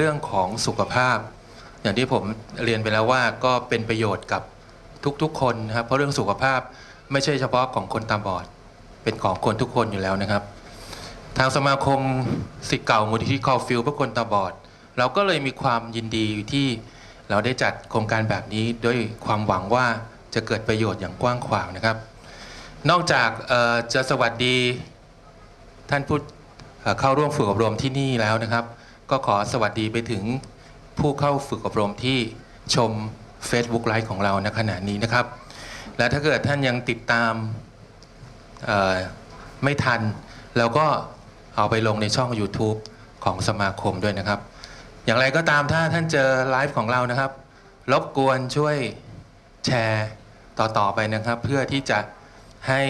เรื่องของสุขภาพ อย่างที่ผมเรียนไปแล้วว่าก็เป็นประโยชน์กับทุกๆ คนนะครับ เพราะเรื่องสุขภาพไม่ใช่เฉพาะของคนตาบอด เป็นของคนทุกคนอยู่แล้วนะครับ ทางสมาคมสิทธิ์เก่ามูลนิธิคอฟิลเพื่อคนตาบอด เราก็เลยมีความยินดีที่เราได้จัดโครงการแบบนี้ด้วยความหวังว่าจะเกิดประโยชน์อย่างกว้างขวางนะครับ นอกจากจะสวัสดีท่านผู้เข้าร่วมฝึกอบรมที่นี่แล้วนะครับ ก็ขอสวัสดีไปถึงผู้เข้าฝึกอบรมที่ชม Facebook ไลฟ์ของเราณขณะนี้นะครับ และถ้าเกิดท่านยังติดตามไม่ทัน แล้วก็เอาไปลงในช่อง YouTube ของสมาคมด้วยนะครับ อย่างไรก็ตามถ้าท่านเจอไลฟ์ของเรานะครับ รบกวนช่วยแชร์ต่อ ๆ ไปนะครับ เพื่อที่จะให้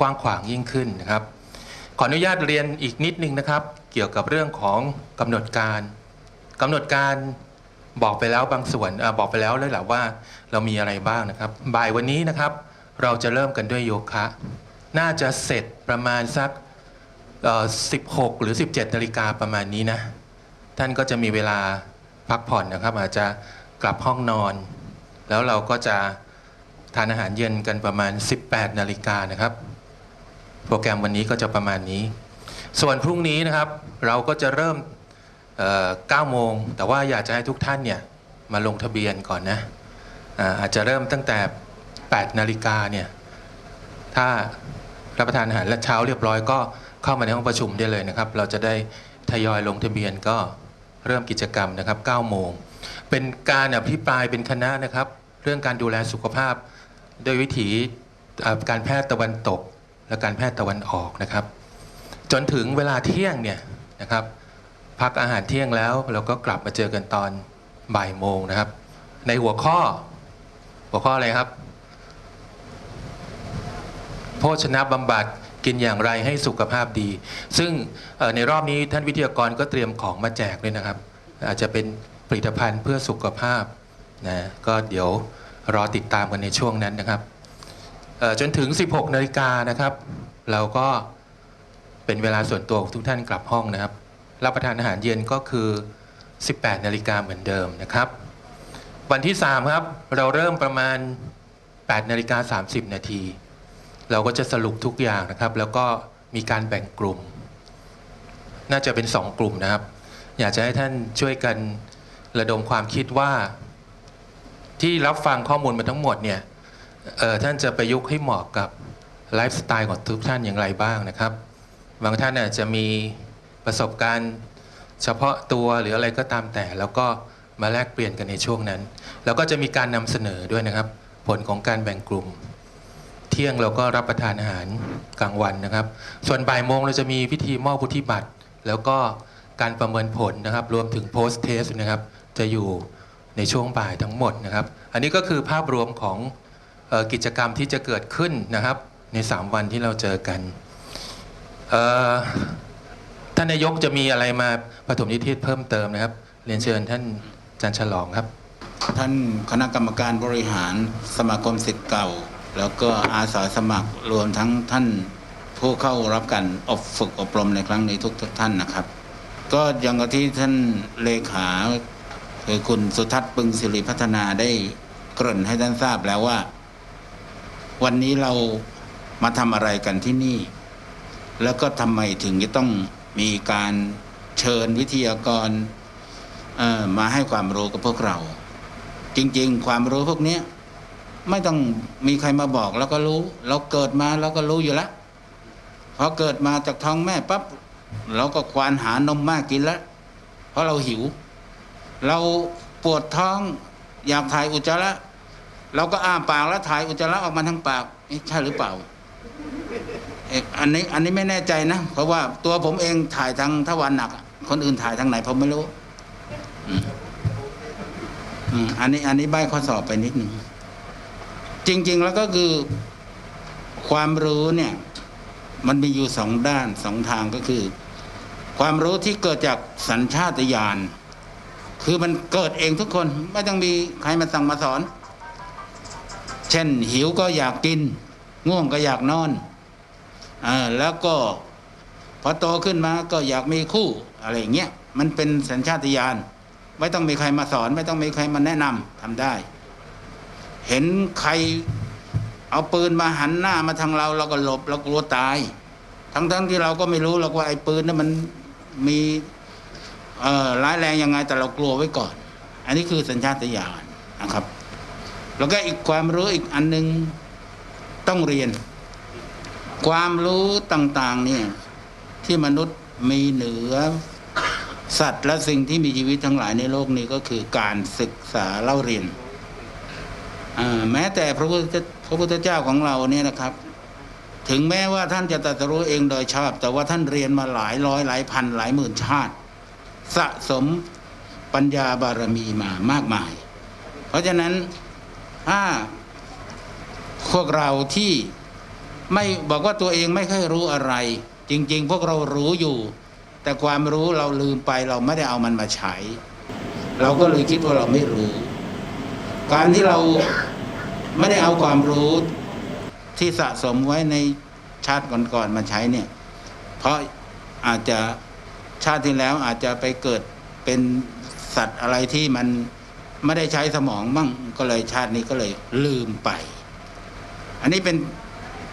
กว้างขวางยิ่งขึ้นนะครับ ขออนุญาตเรียนอีกนิดนึงนะครับ เกี่ยวกับเรื่องของกำหนดการกำหนดการบอกไปแล้วบางส่วนอบอกไปแล้วเลยแหละว่าเรามีอะไรบ้างนะครับ บ่ายวันนี้นะครับ เราจะเริ่มกันด้วยโยคะ น่าจะเสร็จประมาณสัก 16 หรือ 17นาฬิกาประมาณนี้นะ ท่านก็จะมีเวลาพักผ่อนนะครับ อาจจะกลับห้องนอน แล้วเราก็จะทานอาหารเย็นกันประมาณ 18นาฬิกานะครับ โปรแกรมวันนี้ก็จะประมาณนี้ ส่วนพรุ่งนี้นะครับ เราก็จะเริ่ม9โมง แต่ว่าอยากจะให้ทุกท่านเนี่ยมาลงทะเบียนก่อนนะอ่าอาจจะเริ่มตั้งแต่ 8 นาฬิกาเนี่ยถ้ารับประทานอาหารและเช้าเรียบร้อยก็เข้ามาในห้องประชุมได้เลยนะครับ เราจะได้ทยอยลงทะเบียนก็เริ่มกิจกรรมนะครับ9โมง เป็นการอภิปรายเป็นคณะนะครับ เรื่องการดูแลสุขภาพ โดยวิถีการแพทย์ตะวันตก และการแพทย์ตะวันออกนะครับ จนถึงเวลาเที่ยงเนี่ย นะครับ พักอาหารเที่ยงแล้วเราก็กลับมาเจอกันตอนบ่ายโมงนะครับ ในหัวข้อหัวข้ออะไรครับ โภชนะบำบัดกินอย่างไรให้สุขภาพดี ซึ่งในรอบนี้ท่านวิทยากรก็เตรียมของมาแจกด้วยนะครับ อาจจะเป็นผลิตภัณฑ์เพื่อสุขภาพนะก็เดี๋ยวรอติดตามกันในช่วงนั้นนะครับจนถึง 16นาฬิกานะครับ เราก็ เป็นเวลาส่วนตัวของทุกท่านกลับห้องนะครับ รับประทานอาหารเย็นก็คือ 18 นาฬิกาเหมือนเดิมนะครับ วันที่ 3 ครับ เราเริ่มประมาณ 8 นาฬิกา 30 นาที เราก็จะสรุปทุกอย่างนะครับ แล้วก็มีการแบ่งกลุ่ม น่าจะเป็น 2 กลุ่มนะครับ อยากจะให้ท่านช่วยกันระดมความคิดว่า ที่รับฟังข้อมูลมาทั้งหมดเนี่ยท่านจะประยุกต์ให้เหมาะกับไลฟ์สไตล์ของทุกท่านอย่างไรบ้างนะครับ บางท่านอาจจะมีประสบการณ์เฉพาะตัวหรืออะไรก็ตามแต่ แล้วก็มาแลกเปลี่ยนกันในช่วงนั้น แล้วก็จะมีการนำเสนอด้วยนะครับ ผลของการแบ่งกลุ่ม เที่ยงเราก็รับประทานอาหารกลางวันนะครับ ส่วนบ่ายโมงเราจะมีพิธีมอบวุฒิบัตรแล้วก็การประเมินผลนะครับ รวมถึง post test นะครับ จะอยู่ในช่วงบ่ายทั้งหมดนะครับ อันนี้ก็คือภาพรวมของกิจกรรมที่จะเกิดขึ้นนะครับ ใน 3 วันที่เราเจอกัน ท่านนายกจะมีอะไรมาปฐมนิเทศเพิ่มเติมนะครับ เรียนเชิญท่านอาจารย์ฉลองครับ ท่านคณะกรรมการบริหารสมาคมสิทธิ์เก่า แล้วก็อาสาสมัครรวมทั้งท่านผู้เข้ารับการอบฝึกอบรมในครั้งนี้ทุกท่านนะครับ ก็อย่างที่ท่านเลขาคือคุณสุทัศน์ปึงศิริพัฒนาได้เกริ่นให้ท่านทราบแล้วว่า วันนี้เรามาทำอะไรกันที่นี่ แล้วก็ทำไมถึงจะต้องมีการเชิญวิทยากรมาให้ความรู้กับพวกเรา จริง ๆ ความรู้พวกนี้ไม่ต้องมีใครมาบอกแล้วก็รู้ เราเกิดมาเราก็รู้อยู่แล้วพอเกิดมาจากท้องแม่ปั๊บเราก็ควานหานมมากกินแล้วเพราะเราหิว เราปวดท้องอยากถ่ายอุจจาระเราก็อ้าปากแล้วถ่ายอุจจาระออกมาทางปากเอ๊ะใช่หรือเปล่า อันนี้อันนี้ไม่แน่ใจนะ เพราะว่าตัวผมเองถ่ายทางทวารหนัก คนอื่นถ่ายทางไหนผมไม่รู้อันนี้อันนี้ใบข้อสอบไปนิดหนึ่งจริง ๆ แล้วก็คือความรู้เนี่ย มันมีอยู่สองด้านสองทางก็คือ ความรู้ที่เกิดจากสัญชาตญาณคือมันเกิดเองทุกคนไม่ต้องมีใครมาสั่งมาสอน เช่นหิวก็อยากกิน ง่วงก็อยากนอน แล้วก็พอโตขึ้นมาก็อยากมีคู่อะไรอย่างเงี้ยมันเป็นสัญชาตญาณไม่ต้องมีใครมาสอน ไม่ต้องมีใครมาแนะนำทำได้ เห็นใครเอาปืนมาหันหน้ามาทางเราเราก็หลบเรากลัวตาย ทั้งๆที่เราก็ไม่รู้หรอกว่าไอ้ปืนนั้นมันมีเอ่อร้ายแรงยังไงแต่เรากลัวไว้ก่อน อันนี้คือสัญชาตญาณนะครับ แล้วก็อีกความรู้อีกอันหนึงต้องเรียน ความรู้ต่างๆเนี่ยที่มนุษย์มีเหนือ สัตว์และสิ่งที่มีชีวิตทั้งหลายในโลกนี้ก็คือการศึกษาเล่าเรียนแม้แต่พระพุทธเจ้าพระพุทธเจ้าของเราเนี่ยนะครับ ถึงแม้ว่าท่านจะตรัสรู้เองโดยชอบ แต่ว่าท่านเรียนมาหลายร้อยหลายพันหลายหมื่นชาติ สะสมปัญญาบารมีมามากมาย เพราะฉะนั้นถ้าพวกเราที่ ไม่บอกว่าตัวเองไม่ค่อยรู้อะไร จริง ๆ พวกเรารู้อยู่ แต่ความรู้เราลืมไปเราไม่ได้เอามันมาใช้ เราก็เลยคิดว่าเราไม่รู้ การที่เราไม่ได้เอาความรู้ที่สะสมไว้ในชาติก่อนๆมาใช้เนี่ย เพราะอาจจะชาติที่แล้วอาจจะไปเกิดเป็นสัตว์อะไรที่มันไม่ได้ใช้สมองมั่งก็เลยชาตินี้ก็เลยลืมไป อันนี้เป็น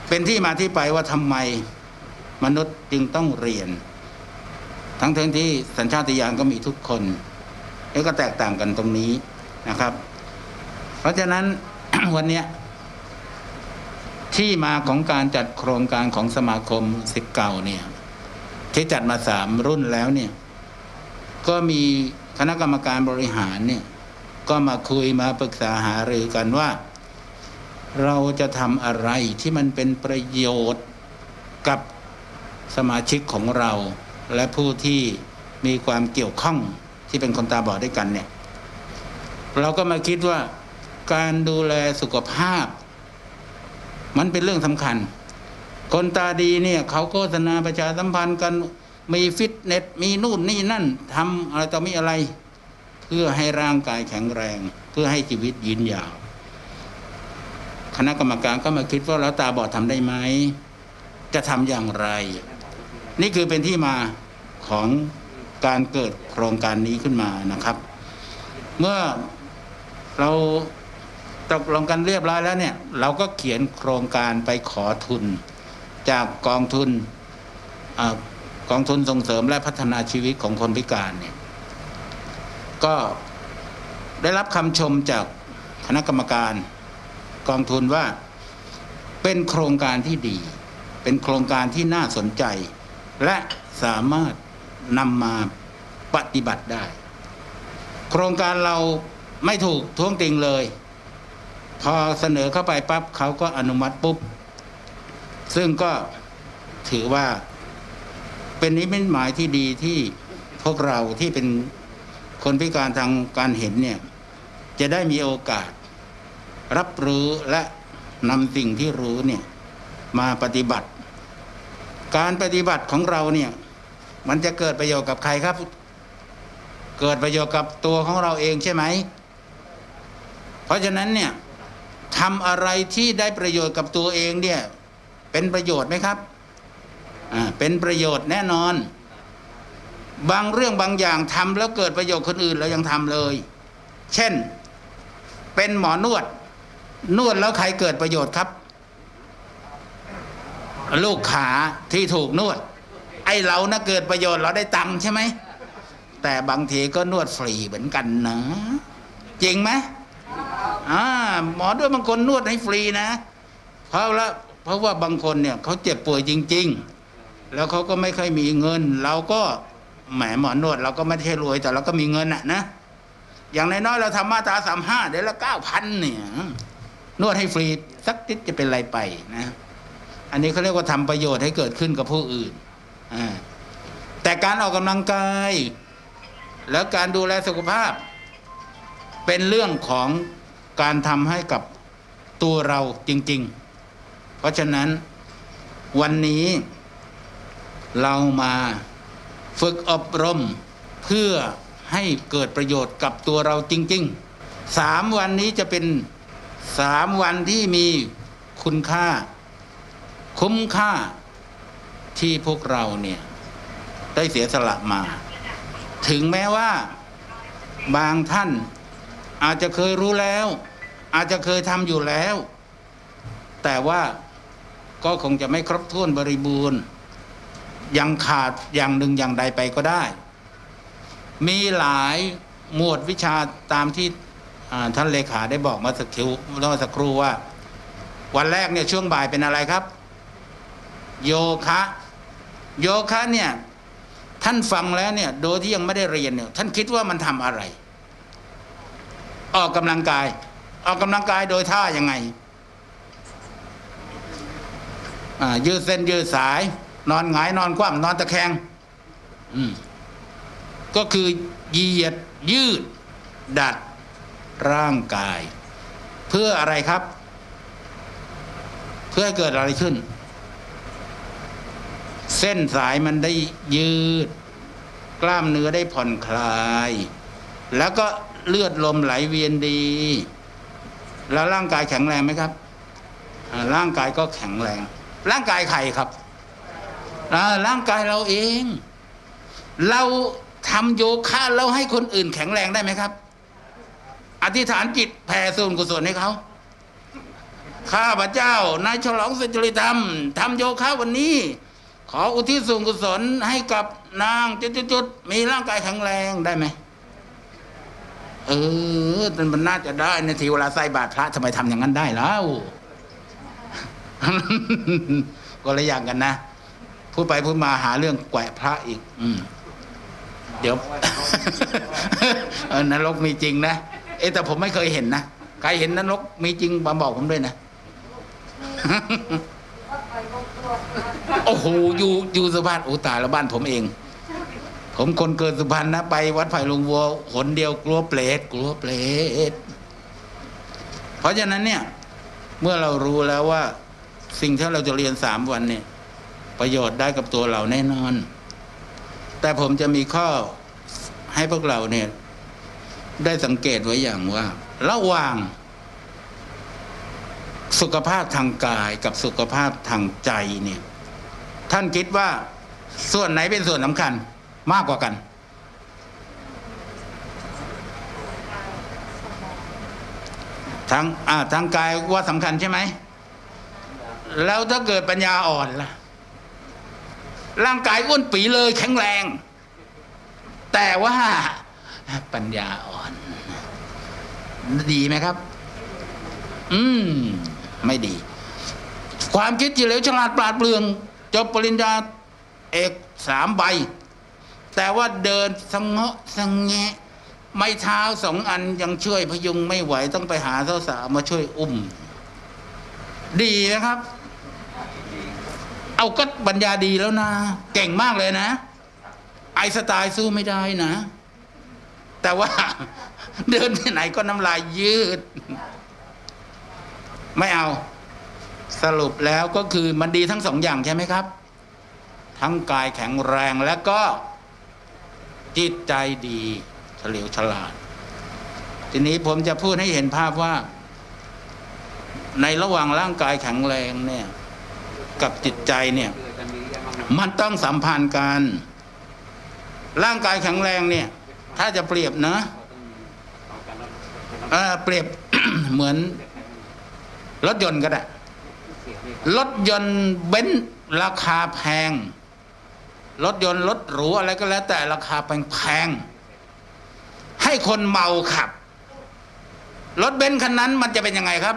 เป็นที่มาที่ไปว่าทำไมมนุษย์จึงต้องเรียน ทั้งทั้งที่สัญชาตญาณก็มีทุกคนแล้วก็แตกต่างกันตรงนี้นะครับ เพราะฉะนั้นวันนี้ที่มาของการจัดโครงการของสมาคมสิทธิ์เก่าเนี่ยที่จัดมาสามรุ่นแล้วเนี่ย ก็มีคณะกรรมการบริหารเนี่ย ก็มาคุยมาปรึกษาหารือกันว่า เราจะทำอะไรที่มันเป็นประโยชน์กับสมาชิกของเรา และผู้ที่มีความเกี่ยวข้องที่เป็นคนตาบอดด้วยกันเนี่ยเราก็มาคิดว่าการดูแลสุขภาพ มันเป็นเรื่องสำคัญ คนตาดีเนี่ยเขาโฆษณาประชาสัมพันธ์กันมีฟิตเนสมีนู่นนี่นั่นทำอะไรต่อมีอะไร เพื่อให้ร่างกายแข็งแรง เพื่อให้ชีวิตยืนยาว คณะกรรมการก็มาคิดว่าแล้วตาบอดทำได้ไหมจะทำอย่างไร นี่คือเป็นที่มาของการเกิดโครงการนี้ขึ้นมานะครับ เมื่อเราตกลงกันเรียบร้อยแล้วเนี่ย เราก็เขียนโครงการไปขอทุน จากกองทุนอกองทุนส่งเสริมและพัฒนาชีวิตของคนพิการเนี่ยก็ได้รับคำชมจากคณะกรรมการ กองทุนว่า เป็นโครงการที่ดี เป็นโครงการที่น่าสนใจ และสามารถนำมาปฏิบัติได้ โครงการเราไม่ถูกท้วงติงเลย พอเสนอเข้าไปปั๊บเขาก็อนุมัติปุ๊บ ซึ่งก็ถือว่าเป็นนิมิตหมายที่ดีที่พวกเราที่เป็นคนพิการทางการเห็นเนี่ย จะได้มีโอกาส รับรู้และนำสิ่งที่รู้เนี่ยมาปฏิบัติ การปฏิบัติของเราเนี่ย มันจะเกิดประโยชน์กับใครครับ เกิดประโยชน์กับตัวของเราเองใช่ไหม เพราะฉะนั้นเนี่ยทำอะไรที่ได้ประโยชน์กับตัวเองเนี่ย เป็นประโยชน์ไหมครับอ่าเป็นประโยชน์แน่นอน บางเรื่องบางอย่างทำแล้วเกิดประโยชน์คนอื่นเรายังทำเลย เช่น เป็นหมอนวด นวดแล้วใครเกิดประโยชน์ครับ ลูกขาที่ถูกนวด ไอ้เรานะเกิดประโยชน์เราได้ตังค์ใช่ไหมแต่บางทีก็นวดฟรีเหมือนกันนะ จริงไหมอ่าหมอด้วยบางคนนวดให้ฟรีนะ เพราะละเพราะว่าบางคนเนี่ยเขาเจ็บป่วยจริง ๆ แล้วเขาก็ไม่ค่อยมีเงิน เราก็แหมหมอนวด เราก็ไม่ใช่รวยแต่เราก็มีเงินอะนะอย่างน้อยๆเราทำมาตราสามห้าเดือนละเก้าพันเนี่ย นวดให้ฟรีสักนิดจะเป็นไรไปนะ อันนี้เขาเรียกว่าทำประโยชน์ให้เกิดขึ้นกับผู้อื่นอแต่การออกกำลังกาย แล้วการดูแลสุขภาพ เป็นเรื่องของการทำให้กับตัวเราจริง ๆ เพราะฉะนั้นวันนี้เรามาฝึกอบรมเพื่อให้เกิดประโยชน์กับตัวเราจริงๆสามวันนี้จะเป็น สามวันที่มีคุณค่า คุ้มค่าที่พวกเราเนี่ย ได้เสียสละมา ถึงแม้ว่าบางท่านอาจจะเคยรู้แล้ว อาจจะเคยทำอยู่แล้ว แต่ว่าก็คงจะไม่ครบถ้วนบริบูรณ์ ยังขาดอย่างหนึ่งอย่างใดไปก็ได้ มีหลายหมวดวิชาตามที่ ท่านเลขาได้บอกมาสักครู่เมื่อสักครู่ว่า วันแรกเนี่ยช่วงบ่ายเป็นอะไรครับ โยคะ โยคะเนี่ยท่านฟังแล้วเนี่ยโดยที่ยังไม่ได้เรียนเนี่ยท่านคิดว่ามันทำอะไร ออกกำลังกาย ออกกำลังกายโดยท่ายังไงยืดเส้นยืดสาย นอนหงายนอนคว่ำนอนตะแคงอืมก็คือเหยียดยืด ดัด ร่างกาย เพื่ออะไรครับ เพื่อให้เกิดอะไรขึ้น เส้นสายมันได้ยืด กล้ามเนื้อได้ผ่อนคลาย แล้วก็เลือดลมไหลเวียนดี แล้วร่างกายแข็งแรงไหมครับ ร่างกายก็แข็งแรง ร่างกายใครครับร่างกายเราเอง เราทำโยคะแล้วให้คนอื่นแข็งแรงได้ไหมครับ อธิษฐานจิตแผ่ส่วนกุศลให้เขาข้าพระเจ้านายฉลองสุจริตธรรมทำโยคะวันนี้ ขออุทิศส่วนกุศลให้กับนางจุดๆมีร่างกายแข็งแรงได้ไหมเออมันน่าจะได้ในทีเวลาใส่บาตรพระทำไมทำอย่างนั้นได้แล้วก็เลยอย่างกันนะพูดไปพูดมาหาเรื่องแกวะพระอีก อืม เดี๋ยว เออนรกมีจริงนะ เอแต่ผมไม่เคยเห็นนะใครเห็นนรกมีจริงมาบอกผมด้วยนะโอ้โหอยู่อยู่สุพรรณโอ้ตายแล้วบ้านผมเอง ผมคนเกิดสุพรรณนะไปวัดไผ่ลงวัวหนเดียวกลัวเปรตกลัวเปรตเพราะฉะนั้นเนี่ย เมื่อเรารู้แล้วว่า สิ่งที่เราจะเรียนสามวันเนี่ย ประโยชน์ได้กับตัวเราแน่นอน แต่ผมจะมีข้อให้พวกเราเนี่ย ได้สังเกตไว้อย่างว่า ระหว่าง สุขภาพทางกายกับสุขภาพทางใจเนี่ย ท่านคิดว่าส่วนไหนเป็นส่วนสำคัญมากกว่ากันทางอ่าทางกายว่าสำคัญใช่ไหม แล้วถ้าเกิดปัญญาอ่อนล่ะ ร่างกายอ้วนปีเลยแข็งแรง แต่ว่า ปัญญาอ่อน ดีไหมครับ อืม ไม่ดี ความคิดที่เหลวฉลาดปราดเปรื่องจบปริญญาเอกสามใบ แต่ว่าเดินสงเงาะสงแงะไม่เท้าสองอันยังช่วยพยุงไม่ไหวต้องไปหาสาวมาช่วยอุ้ม ดีนะครับ เอาก็ปัญญาดีแล้วนะ เก่งมากเลยนะ ไอสไตล์สู้ไม่ได้นะ แต่ว่าเดินที่ไหนก็น้ำลายยืด ไม่เอา สรุปแล้วก็คือมันดีทั้งสองอย่างใช่ไหมครับ ทั้งกายแข็งแรงและก็ จิตใจดีเฉลียวฉลาด ทีนี้ผมจะพูดให้เห็นภาพว่า ในระหว่างร่างกายแข็งแรงเนี่ย กับจิตใจเนี่ย มันต้องสัมพันธ์กัน ร่างกายแข็งแรงเนี่ย ถ้าจะเปรียบนะเออเปรียบเหมือนรถยนต์ก็ได้รถยนต์เบนซ์ราคาแพง รถยนต์รถหรูอะไรก็แล้ว แต่ราคาแพงๆให้คนเมาขับ รถเบนซ์คันนั้นมันจะเป็นยังไงครับ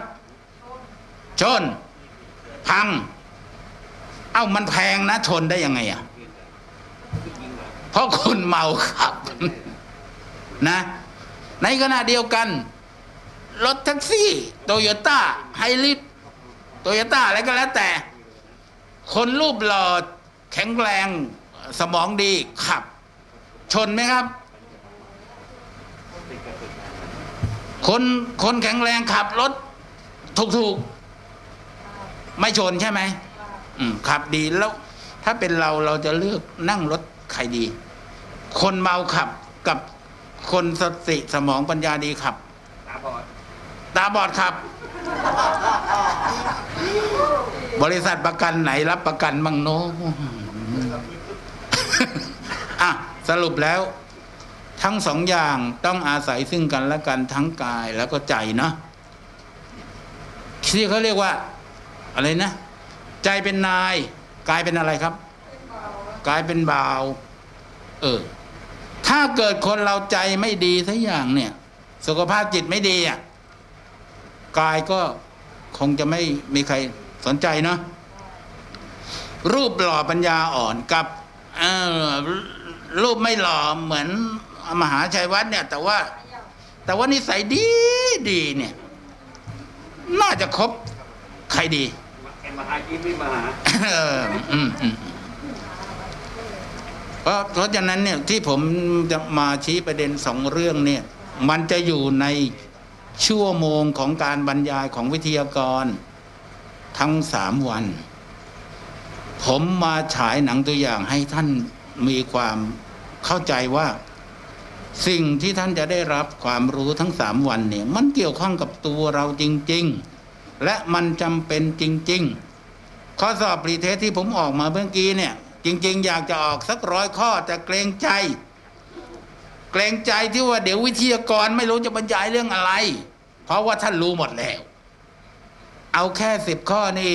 ชน พัง เอ้ามันแพงนะชนได้ยังไงอะเพราะคนเมาขับ นะ ในขณะเดียวกัน รถแท็กซี่โตโยต้าไฮริสโตโยต้าอะไรก็แล้วแต่ คนรูปหล่อแข็งแรงสมองดีขับ ชนไหมครับ คนคนแข็งแรงขับรถถูกๆไม่ชนใช่ไหมอืมขับดีแล้ว ถ้าเป็นเราเราจะเลือกนั่งรถใครดี คนเมาขับกับ คนสติสมองปัญญาดีขับตาบอดครับ บริษัทประกันไหนรับประกันบ้างโน้อะสรุปแล้ว ทั้งสองอย่างต้องอาศัยซึ่งกันและกันทั้งกายแล้วก็ใจเนาะที่เขาเรียกว่า อะไรนะ ใจเป็นนาย กายเป็นอะไรครับ กายเป็นบ่าว เออ ถ้าเกิดคนเราใจไม่ดีสักอย่างเนี่ย สุขภาพจิตไม่ดีอะกายก็คงจะไม่มีใครสนใจเนาะรูปหล่อปัญญาอ่อนกับเอ่อรูปไม่หล่อเหมือนมหาชัยวัฒน์เนี่ย แต่ว่า แต่ว่านิสัยดีดีเนี่ย น่าจะคบใครดีไอ้มหากินไม่มาหา เพราะเพราะฉะนั้นเนี่ยที่ผมจะมาชี้ประเด็นสองเรื่องเนี่ยมันจะอยู่ในชั่วโมงของการบรรยายของวิทยากร ทั้งสามวัน ผมมาฉายหนังตัวอย่างให้ท่านมีความเข้าใจว่า สิ่งที่ท่านจะได้รับความรู้ทั้งสามวันเนี่ยมันเกี่ยวข้องกับตัวเราจริง ๆ และมันจำเป็นจริง ๆ ข้อสอบปรีเทสที่ผมออกมาเมื่อกี้เนี่ย จริง ๆ อยากจะออกสักร้อยข้อแต่เกรงใจ เกรงใจที่ว่าเดี๋ยววิทยากรไม่รู้จะบรรยายเรื่องอะไร เพราะว่าท่านรู้หมดแล้ว เอาแค่สิบข้อนี่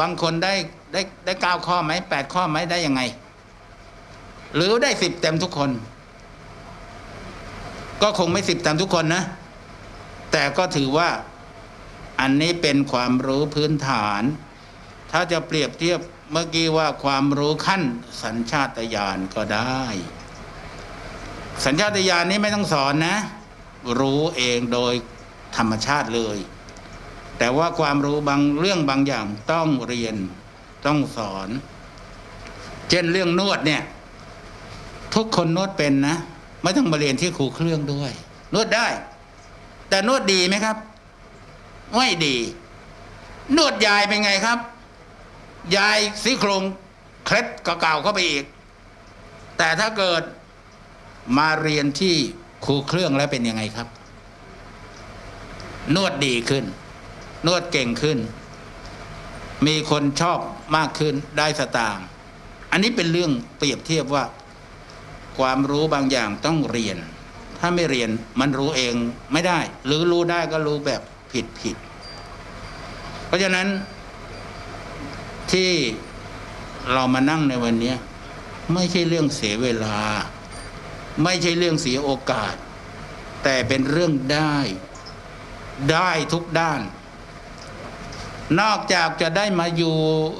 บางคนได้ได้ได้เก้าข้อไหมแปดข้อไหมได้ยังไง หรือได้สิบเต็มทุกคน ก็คงไม่สิบเต็มทุกคนนะ แต่ก็ถือว่าอันนี้เป็นความรู้พื้นฐาน ถ้าจะเปรียบเทียบ เมื่อกี้ว่าความรู้ขั้นสัญชาตญาณก็ได้ สัญชาตญาณนี้ไม่ต้องสอนนะ รู้เองโดยธรรมชาติเลย แต่ว่าความรู้บางเรื่องบางอย่างต้องเรียนต้องสอน เช่นเรื่องนวดเนี่ย ทุกคนนวดเป็นนะ ไม่ต้องมาเรียนที่ครูเครื่องด้วย นวดได้ แต่นวดดีไหมครับ ไม่ดี นวดยายเป็นไงครับ ยายซี่โครงเคล็ดเก่าๆเข้าไปอีก แต่ถ้าเกิดมาเรียนที่ครูเครื่องแล้วเป็นยังไงครับ นวดดีขึ้น นวดเก่งขึ้น มีคนชอบมากขึ้นได้สตางค์อันนี้เป็นเรื่องเปรียบเทียบว่า ความรู้บางอย่างต้องเรียน ถ้าไม่เรียนมันรู้เองไม่ได้ หรือรู้ได้ก็รู้แบบผิดผิด เพราะฉะนั้น ที่เรามานั่งในวันนี้ไม่ใช่เรื่องเสียเวลา ไม่ใช่เรื่องเสียโอกาส แต่เป็นเรื่องได้ ได้ทุกด้าน นอกจากจะได้มาอยู่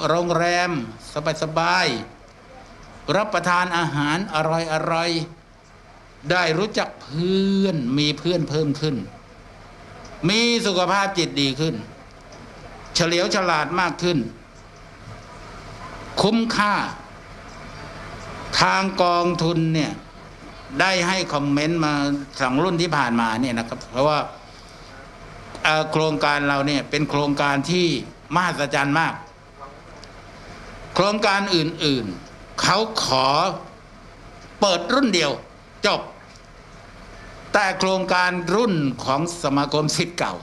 โรงแรม สบายๆรับประทานอาหารอร่อยๆได้รู้จักเพื่อนมีเพื่อนเพิ่มขึ้น มีสุขภาพจิตดีขึ้น เฉลียวฉลาดมากขึ้น คุ้มค่า ทางกองทุนเนี่ยได้ให้คอมเมนต์มาสองรุ่นที่ผ่านมาเนี่ยนะครับ เพราะว่าโครงการเราเนี่ยเป็นโครงการที่มหัศจรรย์มาก โครงการอื่นๆ เขาขอเปิดรุ่นเดียวจบ แต่โครงการรุ่นของสมาคมสิทธิ์เก่า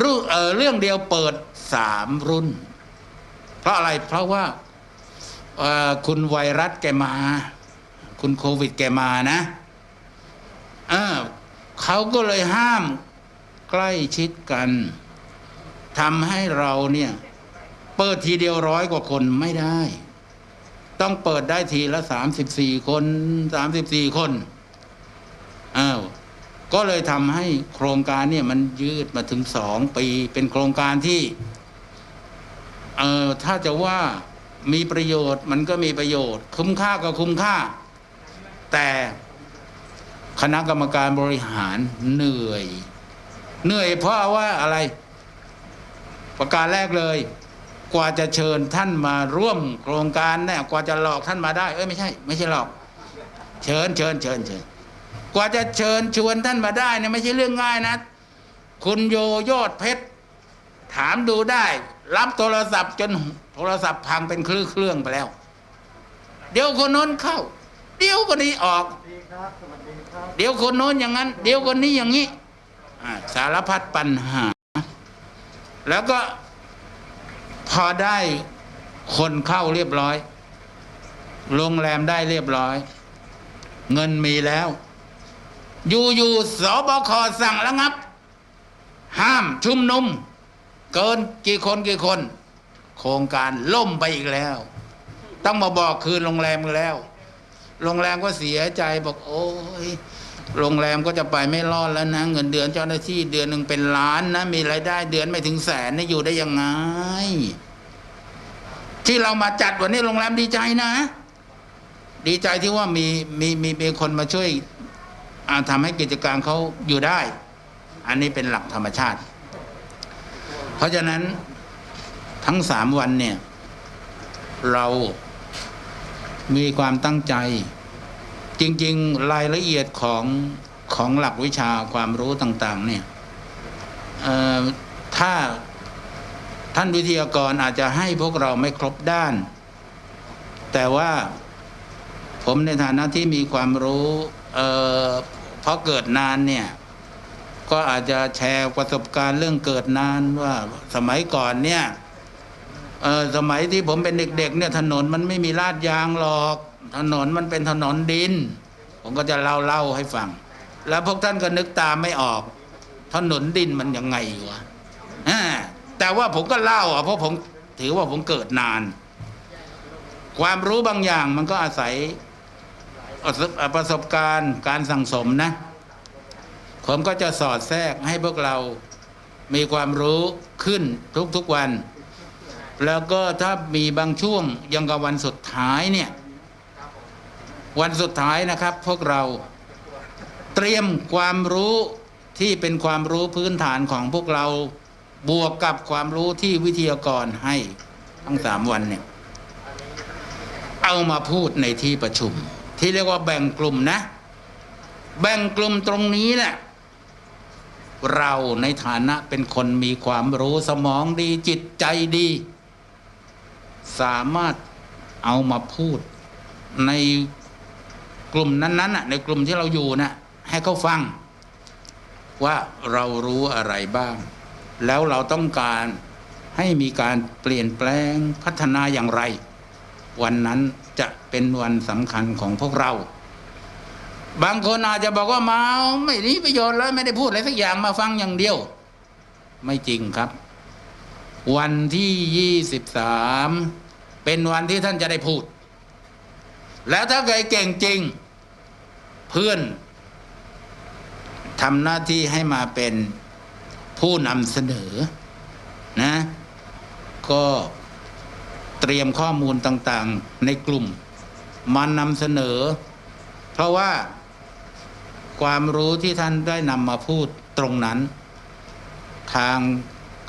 รเเรื่องเดียวเปิดสามรุ่น เพราะอะไรเพราะว่าคุณไวรัสแกมา คุณโควิดแกมานะเออเขาก็เลยห้ามใกล้ชิดกันทำให้เราเนี่ย เปิดทีเดียวร้อยกว่าคนไม่ได้ ต้องเปิดได้ทีละสามสิบสี่คนสามสิบสี่คนอ้าวก็เลยทำให้โครงการเนี่ยมันยืดมาถึงสองปีเป็นโครงการที่ เออถ้าจะว่ามีประโยชน์มันก็มีประโยชน์ คุ้มค่าก็คุ้มค่า แต่คณะกรรมการบริหารเหนื่อย เหนื่อยเพราะว่าอะไร ประการแรกเลย กว่าจะเชิญท่านมาร่วมโครงการเนี่ยกว่าจะหลอกท่านมาได้ เอ้ยไม่ใช่ ไม่ใช่หลอก เชิญเชิญเชิญเชิญกว่าจะเชิญชวนท่านมาได้เนี่ยไม่ใช่เรื่องง่ายนะ คุณโยยอดเพชรถามดูได้ รับโทรศัพท์จนโทรศัพท์พังเป็นเครื่องเครื่องไปแล้ว เดี๋ยวคนโน้นเข้า เดี๋ยวคนนี้ออก เดี๋ยวคนโน้นอย่างนั้น เดี๋ยวคนนี้อย่างนี้อ่าสารพัดปัญหา แล้วก็พอได้คนเข้าเรียบร้อย โรงแรมได้เรียบร้อย เงินมีแล้ว อยู่อยู่สบคสั่งระงับ ห้ามชุมนุม เกินกี่คนกี่คน โครงการล่มไปอีกแล้ว ต้องมาบอกคืนโรงแรมกันแล้ว โรงแรมก็เสียใจบอก โอ้ยโรงแรมก็จะไปไม่รอดแล้วนะเงินเดือนเจ้าหน้าที่เดือนหนึ่งเป็นล้านนะ มีรายได้เดือนไม่ถึงแสนนี่อยู่ได้ยังไง ที่เรามาจัดวันนี้โรงแรมดีใจนะ ดีใจที่ว่ามีมีมีมีคนมาช่วยอาทำให้กิจการเขาอยู่ได้ อันนี้เป็นหลักธรรมชาติ เพราะฉะนั้นทั้งสามวันเนี่ย เรามีความตั้งใจ จริง ๆ รายละเอียดของของหลักวิชาความรู้ต่าง ๆ เนี่ยถ้าท่านวิทยากรอาจจะให้พวกเราไม่ครบด้าน แต่ว่าผมในฐานะที่มีความรู้ เออเพราะเกิดนานเนี่ย ก็อาจจะแชร์ประสบการณ์เรื่องเกิดนานว่า สมัยก่อนเนี่ยเออสมัยที่ผมเป็นเด็ก ๆ เนี่ย ถนนมันไม่มีลาดยางหรอก ถนนมันเป็นถนนดิน ผมก็จะเล่าเล่าให้ฟัง แล้วพวกท่านก็นึกตามไม่ออก ถนนดินมันยังไงวะอ่าแต่ว่าผมก็เล่าอะเพราะผมถือว่าผมเกิดนาน ความรู้บางอย่างมันก็อาศัยประสบการณ์การสั่งสมนะ ผมก็จะสอดแทรกให้พวกเรามีความรู้ขึ้นทุกๆวัน แล้วก็ถ้ามีบางช่วงยังกับวันสุดท้ายเนี่ย วันสุดท้ายนะครับ พวกเราเตรียมความรู้ที่เป็นความรู้พื้นฐานของพวกเราบวกกับความรู้ที่วิทยากรให้ทั้งสามวันเนี่ย เอามาพูดในที่ประชุม ที่เรียกว่าแบ่งกลุ่มนะ แบ่งกลุ่มตรงนี้เนะี่ย เราในฐานะเป็นคนมีความรู้สมองดีจิตใจดี สามารถเอามาพูดในกลุ่มนั้นๆในกลุ่มที่เราอยู่น่ะให้เขาฟัง ว่าเรารู้อะไรบ้าง แล้วเราต้องการให้มีการเปลี่ยนแปลงพัฒนาอย่างไร วันนั้นจะเป็นวันสำคัญของพวกเรา บางคนอาจจะบอกว่ามาไม่มีประโยชน์เลยไม่ได้พูดอะไรสักอย่างมาฟังอย่างเดียว ไม่จริงครับ วันที่ยี่สิบสามเป็นวันที่ท่านจะได้พูด แล้วถ้าใครเก่งจริง เพื่อนทำหน้าที่ให้มาเป็นผู้นำเสนอนะ ก็เตรียมข้อมูลต่างๆในกลุ่มมานำเสนอ เพราะว่า ความรู้ที่ท่านได้นำมาพูดตรงนั้น ทาง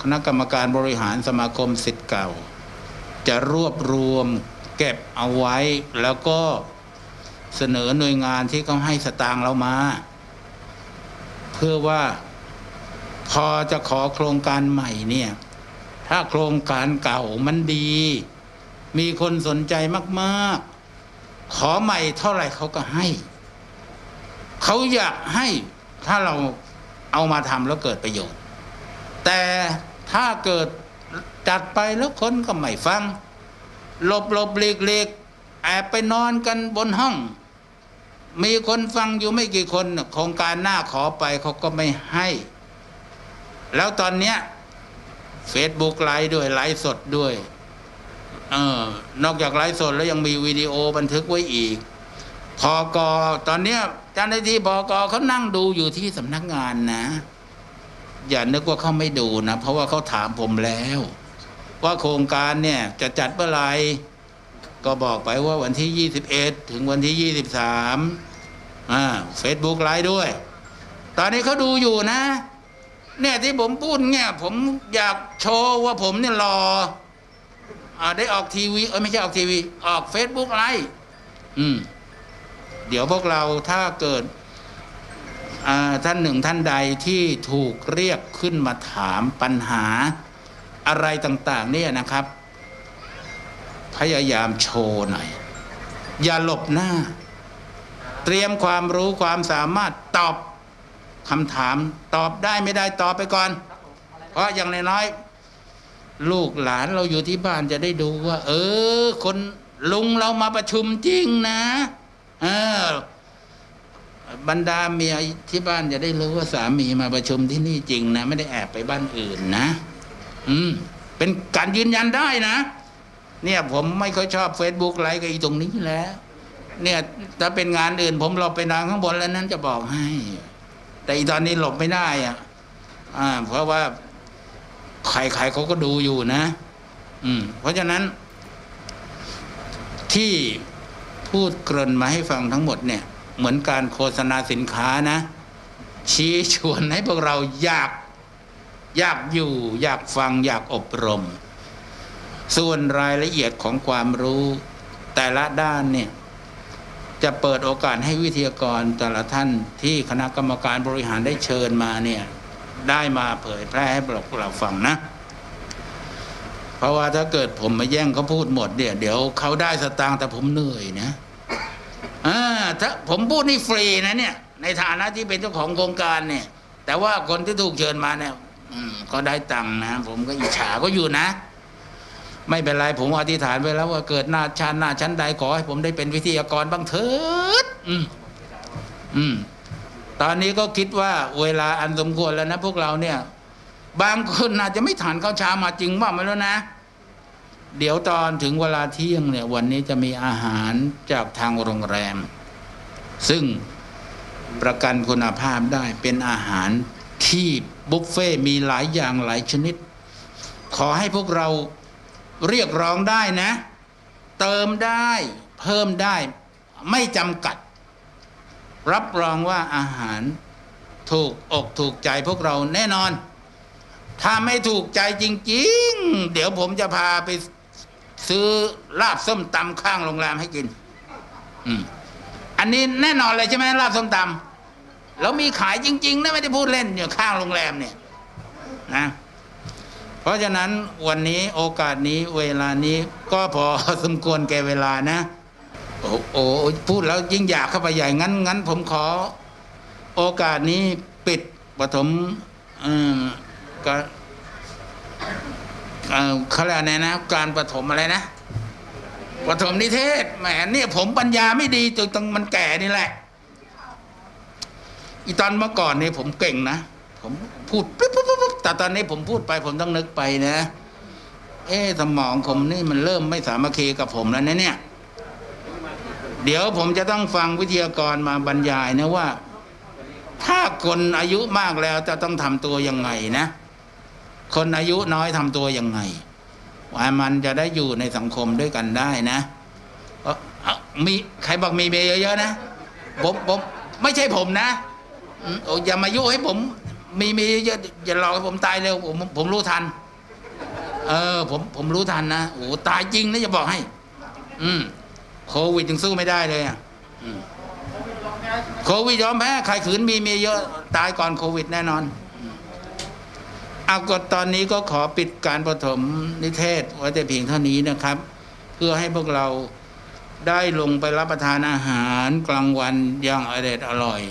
คณะกรรมการบริหารสมาคมสิทธิ์เก่า จะรวบรวมเก็บเอาไว้แล้วก็เสนอหน่วยงานที่เขาให้สตางค์เรามา เพื่อว่าพอจะขอโครงการใหม่เนี่ย ถ้าโครงการเก่ามันดี มีคนสนใจมาก ๆ ขอใหม่เท่าไหร่เขาก็ให้ เขาอยากให้ถ้าเราเอามาทำแล้วเกิดประโยชน์ แต่ถ้าเกิดจัดไปแล้วคนก็ไม่ฟังหลบหลบหลีกหลีกแอบไปนอนกันบนห้อง มีคนฟังอยู่ไม่กี่คนโครงการหน้าขอไปเขาก็ไม่ให้ แล้วตอนเนี้ยเฟซบุ๊กไลฟ์ด้วยไลฟ์สดด้วยเออนอกจากไลฟ์สดแล้วยังมีวิดีโอบันทึกไว้อีก พอกอตอนเนี้ยเจ้าหน้าที่พอกอเขานั่งดูอยู่ที่สำนักงานนะ อย่านึกว่าเขาไม่ดูนะ เพราะว่าเขาถามผมแล้ว ว่าโครงการเนี่ยจะจัดเมื่อไหร่ก็บอกไปว่าวันที่ 21 ถึงวันที่ 23อ่าเฟซบุ๊กไลฟ์ด้วย ตอนนี้เขาดูอยู่นะ เนี่ยที่ผมพูดเนี่ยผมอยากโชว์ว่าผมเนี่ยรออ่าได้ออกทีวีเออไม่ใช่ออกทีวี ออกเฟซบุ๊กไลฟ์อืม เดี๋ยวพวกเราถ้าเกิดท่านหนึ่งท่านใดที่ถูกเรียกขึ้นมาถามปัญหาอะไรต่างๆเนี่ยนะครับ พยายามโชว์หน่อย อย่าหลบหน้า เตรียมความรู้ความสามารถตอบคำถามตอบได้ไม่ได้ตอบไปก่อน เพราะอย่างน้อยๆลูกหลานเราอยู่ที่บ้านจะได้ดูว่า เออ คนลุงเรามาประชุมจริงนะ เออบรรดาเมียที่บ้านจะได้รู้ว่าสามีมาประชุมที่นี่จริงนะ ไม่ได้แอบไปบ้านอื่นนะ อืม เป็นการยืนยันได้นะ เนี่ย ผมไม่ค่อยชอบ Facebook ไลค์กับอีตรงนี้แล้ว เนี่ยถ้าเป็นงานอื่น ผมหลบไปนอนข้างบนแล้วนั้นจะบอกให้ แต่อีตอนนี้หลบไม่ได้อะ อ่า เพราะว่าใครๆเขาก็ดูอยู่นะ อืม เพราะฉะนั้นที่ พูดเกริ่นมาให้ฟังทั้งหมดเนี่ย เหมือนการโฆษณาสินค้านะ ชี้ชวนให้พวกเราอยากอยากอยู่ อยากฟังอยากอบรม ส่วนรายละเอียดของความรู้ แต่ละด้านเนี่ย จะเปิดโอกาสให้วิทยากรแต่ละท่านที่คณะกรรมการบริหารได้เชิญมาเนี่ย ได้มาเผยแพร่ให้พวกเราฟังนะเพราะว่าถ้าเกิดผมมาแย่งเขาพูดหมดเนี่ย เดี๋ยวเขาได้สตางค์แต่ผมเหนื่อยนะ อ่าถ้าผมพูดนี่ฟรีนะเนี่ย ในฐานะที่เป็นเจ้าของโครงการเนี่ย แต่ว่าคนที่ถูกเชิญมาเนี่ยก็ได้ตังค์นะ ผมก็อิจฉาก็อยู่นะ ไม่เป็นไรผมอธิษฐานไว้แล้วว่าเกิดหน้าชาติหน้าชั้นใดขอให้ผมได้เป็นวิทยากรบ้างเถิดอืมอืมตอนนี้ก็คิดว่าเวลาอันสมควรแล้วนะพวกเราเนี่ย บางคนอาจจะไม่ทานข้าวเช้ามาจริงบ้างไม่รู้นะ เดี๋ยวตอนถึงเวลาเที่ยงเนี่ยวันนี้จะมีอาหารจากทางโรงแรม ซึ่งประกันคุณภาพได้เป็นอาหารที่บุฟเฟ่ต์มีหลายอย่างหลายชนิด ขอให้พวกเราเรียกร้องได้นะ เติมได้เพิ่มได้ไม่จำกัด รับรองว่าอาหารถูกอกถูกใจพวกเราแน่นอน ถ้าไม่ถูกใจจริง ๆ เดี๋ยวผมจะพาไป ซื้อลาบส้มตำข้างโรงแรมให้กิน อืมอันนี้แน่นอนเลยใช่ไหมลาบส้มตำแล้วมีขายจริงๆนะไม่ได้พูดเล่นอยู่ข้างโรงแรมเนี่ยนะเพราะฉะนั้นวันนี้โอกาสนี้เวลานี้ก็พอสมควรแก่เวลานะโอ้โอ้พูดแล้วยิ่งอยากเข้าไปใหญ่งั้นงั้น ผมขอ โอกาสนี้ปิดปฐมอ่อก็ เออเขาเรียกอะไรนะ การปฐมอะไรนะปฐมนิเทศแหมเนี่ยผมปัญญาไม่ดีจนตรงมันแก่นี่แหละ อีตอนเมื่อก่อนเนี่ยผมเก่งนะผมพูดปุ๊บปุ๊บปุ๊บปุ๊บแต่ตอนนี้ผมพูดไปผมต้องนึกไปนะ เอ๊สมองผมนี่มันเริ่มไม่สามัคคีกับผมแล้วนะเนี่ย เดี๋ยวผมจะต้องฟังวิทยากรมาบรรยายนะว่า ถ้าคนอายุมากแล้วจะต้องทำตัวยังไงนะ คนอายุน้อยทำตัวยังไงว่ามันจะได้อยู่ในสังคมด้วยกันได้นะเออมีใครบอกมีเมียเยอะๆนะผมผมไม่ใช่ผมนะอย่ามายุให้ผม มีเมียเยอะๆอย่าหลอกให้ผมตายเร็วผมผมรู้ทัน เออ ผมผมรู้ทันนะโอ้ตายจริงนะจะบอกให้ อืมโควิดยังสู้ไม่ได้เลยอะโควิดยอมแพ้ใครขืนมีเมียเยอะ ตายก่อนโควิดแน่นอน เอากดตอนนี้ก็ขอปิดการปฐมนิเทศไว้แต่เพียงเท่านี้นะครับ เพื่อให้พวกเราได้ลงไปรับประทานอาหารกลางวันอย่างอร่อยอร่อย